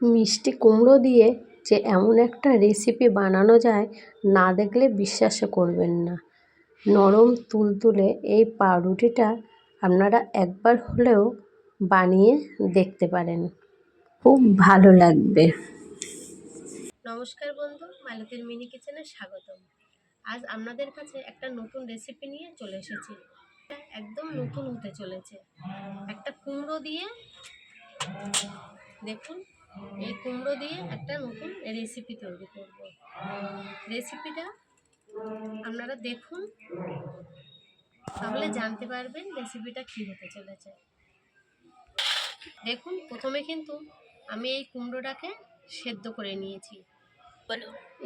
মিষ্টি কুমড়ো দিয়ে যে এমন একটা রেসিপি বানানো যায় না দেখলে বিশ্বাসও করবেন না। নরম তুলতুলে এই পাউরুটিটা আপনারা একবার হলেও বানিয়ে দেখতে পারেন। খুব ভালো লাগবে। নমস্কার বন্ধু মালতীর মিনি কিচেনে স্বাগতম। আজ আপনাদের কাছে একটা নতুন রেসিপি নিয়ে চলে এসেছি। একদম নতুন হতে চলেছে। একটা কুমড়ো দিয়ে দেখুন এই কুমড়ো দিয়ে একটা নতুন রেসিপি তৈরি করব। রেসিপিটা আপনারা দেখুন তাহলে জানতে পারবেন রেসিপিটা কী হতে চলেছে। দেখুন প্রথমে কিন্তু আমি এই কুমড়োটাকে সেদ্ধ করে নিয়েছি।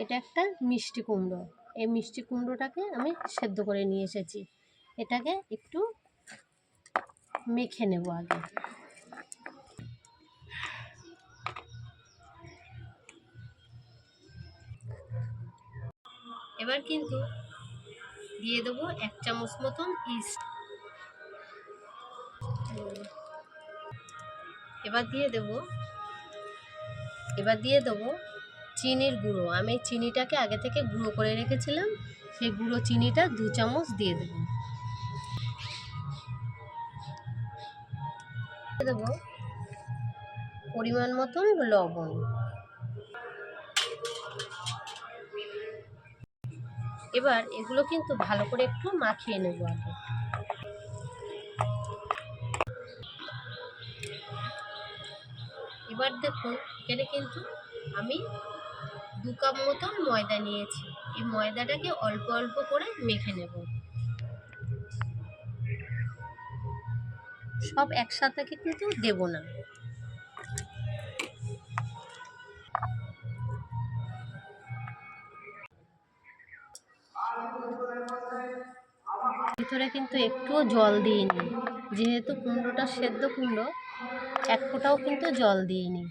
এটা একটা মিষ্টি কুমড়ো। এই মিষ্টি কুমড়োটাকে আমি সেদ্ধ করে নিয়ে এসেছি। এটাকে একটু মেখে নেব আগে। এবার কিন্তু দিয়ে দেবো এক চামচ মতন ইস্ট। এবার দিয়ে দেব, এবার দিয়ে দেবো চিনির গুঁড়ো। আমি চিনিটাকে আগে থেকে গুঁড়ো করে রেখেছিলাম, সেই গুঁড়ো চিনিটা দু চামচ দিয়ে দেবো। দেবো পরিমাণ মতন লবণ। এবার এগুলো কিন্তু ভালো করে একটু মাখিয়ে নেব আগে। এবার দেখুন, এখানে কিন্তু আমি দু কাপ মতন ময়দা নিয়েছি। এই ময়দাটাকে অল্প অল্প করে মেখে নেব। সব একসাথে কিন্তু দেব না। ভিতরে কিন্তু একটুও জল দিইনি। যেহেতু কুমড়োটা সেদ্ধ কুমড়ো, এক ফোঁটাও কিন্তু জল দিইনি।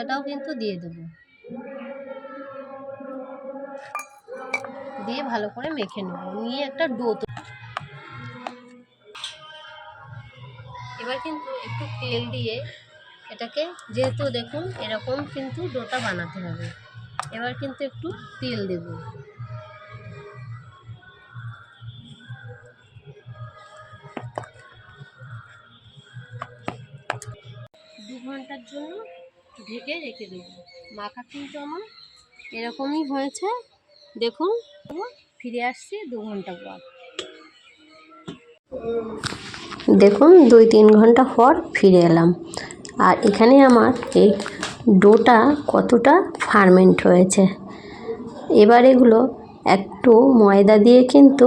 এটাও কিন্তু দিয়ে দেবো। দিয়ে ভালো করে মেখে নেব। নিয়ে একটা ডো এবার কিন্তু একটু তেল দিয়ে এটাকে, যেহেতু দেখুন এরকম কিন্তু ডোটা বানাতে হবে। এবার কিন্তু একটু তেল দেব। ঘণ্টার জন্য ঢেকে রেখে দেব। মাখা কিন্তু আমার এরকমই হয়েছে। দেখুন, ফিরে আসছি দু ঘণ্টা পর। দেখুন, দুই তিন ঘণ্টা পর ফিরে এলাম। আর এখানে আমার এই ডোটা কতটা ফার্মেন্ট হয়েছে। এবার এগুলো একটু ময়দা দিয়ে কিন্তু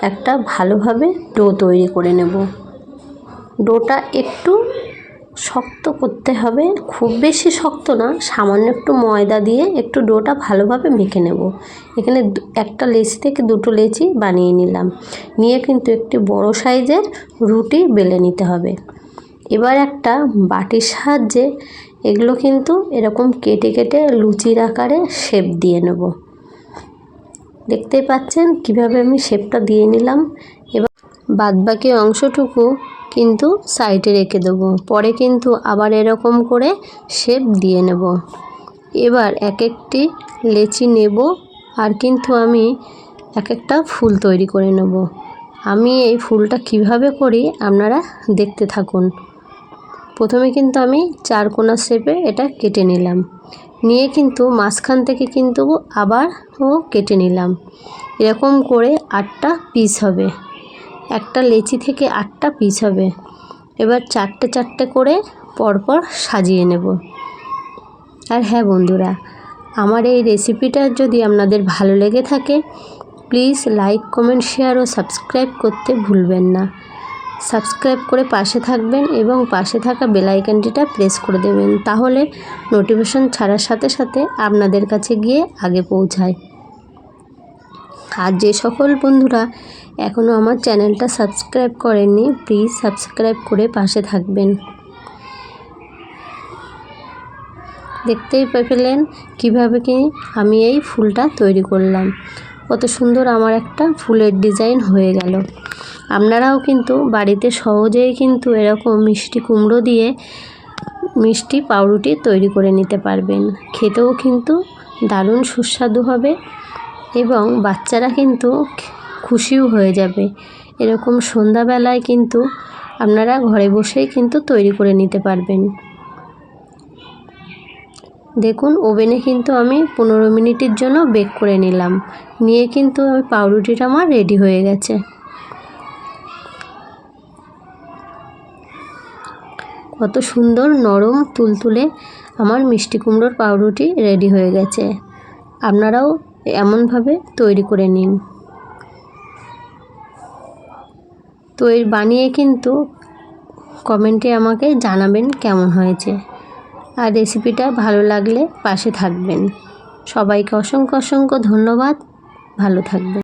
একটা ভালোভাবে ডো তৈরি করে নেব। ডোটা একটু শক্ত করতে হবে। খুব বেশি শক্ত না, সামান্য একটু ময়দা দিয়ে একটু ডোটা ভালোভাবে মেখে নেব। এখানে একটা লেচি থেকে দুটো লেচি বানিয়ে নিলাম। নিয়ে কিন্তু একটি বড় সাইজের রুটি বেলে নিতে হবে। এবার একটা বাটির সাহায্যে এগুলো কিন্তু এরকম কেটে কেটে লুচির আকারে শেপ দিয়ে নেব। দেখতেই পাচ্ছেন কীভাবে আমি শেপটা দিয়ে নিলাম। এবার বাদবাকি অংশটুকু কিন্তু সাইডে রেখে দেবো। পরে কিন্তু আবার এরকম করে শেপ দিয়ে নেব। এবার এক একটি লেচি নেব আর কিন্তু আমি এক একটা ফুল তৈরি করে নেব। আমি এই ফুলটা কীভাবে করি আপনারা দেখতে থাকুন। প্রথমে কিন্তু আমি চার কোনা শেপে এটা কেটে নিলাম। নিয়ে কিন্তু মাঝখান থেকে কিন্তু আবার ও কেটে নিলাম। এরকম করে আটটা পিস হবে। একটা লেচি থেকে আটটা পিস হবে। এবার চারটে চারটে করে পরপর সাজিয়ে নেব। আর হ্যাঁ বন্ধুরা, আমার এই রেসিপিটা যদি আপনাদের ভালো লেগে থাকে প্লিজ লাইক কমেন্ট শেয়ার ও সাবস্ক্রাইব করতে ভুলবেন না। সাবস্ক্রাইব করে পাশে থাকবেন এবং পাশে থাকা বেলাইকানটিটা প্রেস করে দেবেন, তাহলে নোটিফিকেশন ছাড়ার সাথে সাথে আপনাদের কাছে গিয়ে আগে পৌঁছায়। আর যে সকল বন্ধুরা এখনও আমার চ্যানেলটা সাবস্ক্রাইব করেননি, প্লিজ সাবস্ক্রাইব করে পাশে থাকবেন। দেখতেই পেলেন কীভাবে কি আমি এই ফুলটা তৈরি করলাম। কত সুন্দর আমার একটা ফুলের ডিজাইন হয়ে গেল। আপনারাও কিন্তু বাড়িতে সহজেই কিন্তু এরকম মিষ্টি কুমড়ো দিয়ে মিষ্টি পাউরুটি তৈরি করে নিতে পারবেন। খেতেও কিন্তু দারুণ সুস্বাদু হবে এবং বাচ্চারা কিন্তু খুশিও হয়ে যাবে। এরকম সন্ধ্যাবেলায় কিন্তু আপনারা ঘরে বসেই কিন্তু তৈরি করে নিতে পারবেন। দেখুন, ওভেনে কিন্তু আমি পনেরো মিনিটের জন্য বেক করে নিলাম। নিয়ে কিন্তু ওই পাউরুটিটা আমার রেডি হয়ে গেছে। কত সুন্দর নরম তুলতুলে আমার মিষ্টি কুমড়োর পাউরুটি রেডি হয়ে গেছে। আপনারাও এমনভাবে তৈরি করে নিন। তো এর বানিয়ে কিন্তু কমেন্টে আমাকে জানাবেন কেমন হয়েছে। আর রেসিপিটা ভালো লাগলে পাশে থাকবেন। সবাইকে অসংখ্য অসংখ্য ধন্যবাদ। ভালো থাকবেন।